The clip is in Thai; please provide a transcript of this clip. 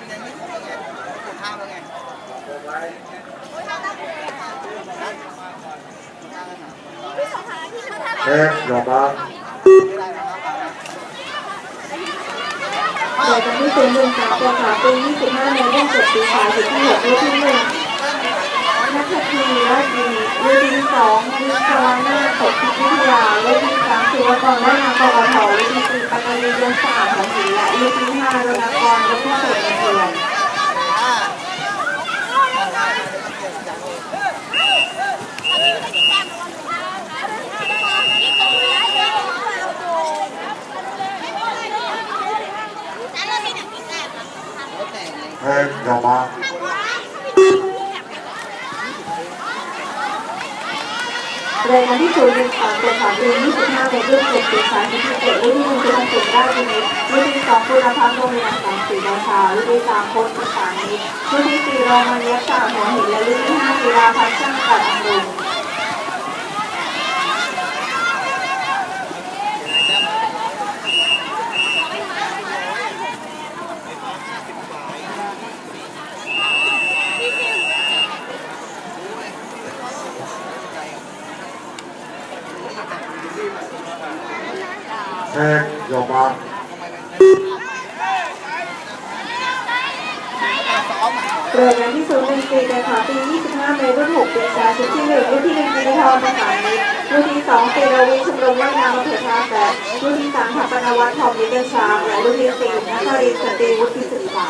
คนยัข้าวแล้ไงเอ๊ะอย่าบ้าต่อจากนี้เป็นเางการประกาศเป็น25ในเรื่องกฎปีขาถึงที่หกรุ่นที่หนึ่งนักทัพีและดีรุ่องที่สองวิศาตกพิทยาเรุ่นที่สามคืว่ากองหน้ากองทเรุ่นที่ ปัตตานียศาสตร์ของศิลป์และรูปที่ห้ารณกรรูปที่เจ็ดในเดือน Head, your รายการที่ศูนย์หนึ่งสามตัวขาปี25ในเรื่องจบปีขายสุดที่เจ็ดรูปที่หนึ่งคือทางสุราชบุรีรูปที่สองคุณภาพโรงเรียนสามสีราชารูปที่สามโคตรสานีรูปที่สี่โรงเรียนสาสตร์หัวหินและรูปที่ห้ากีฬาพัฒน์ช่างกัดอังรุ แทงยอมมาเริ่มงานที่ศูนย์ดนตรีการขาปี 25 เมษรุ่น6ป็นชาชุดที่1รุ่นที่1ปีทองประสานมิรุ่นที่2เปีรวีชมรมว่ายน้ำมาเภอท่าแพรุ่นที่3ทัพปนวัฒน์ทองมิตรชาและรุ่นที่4นักเรียนสตรีวุฒิศึกษา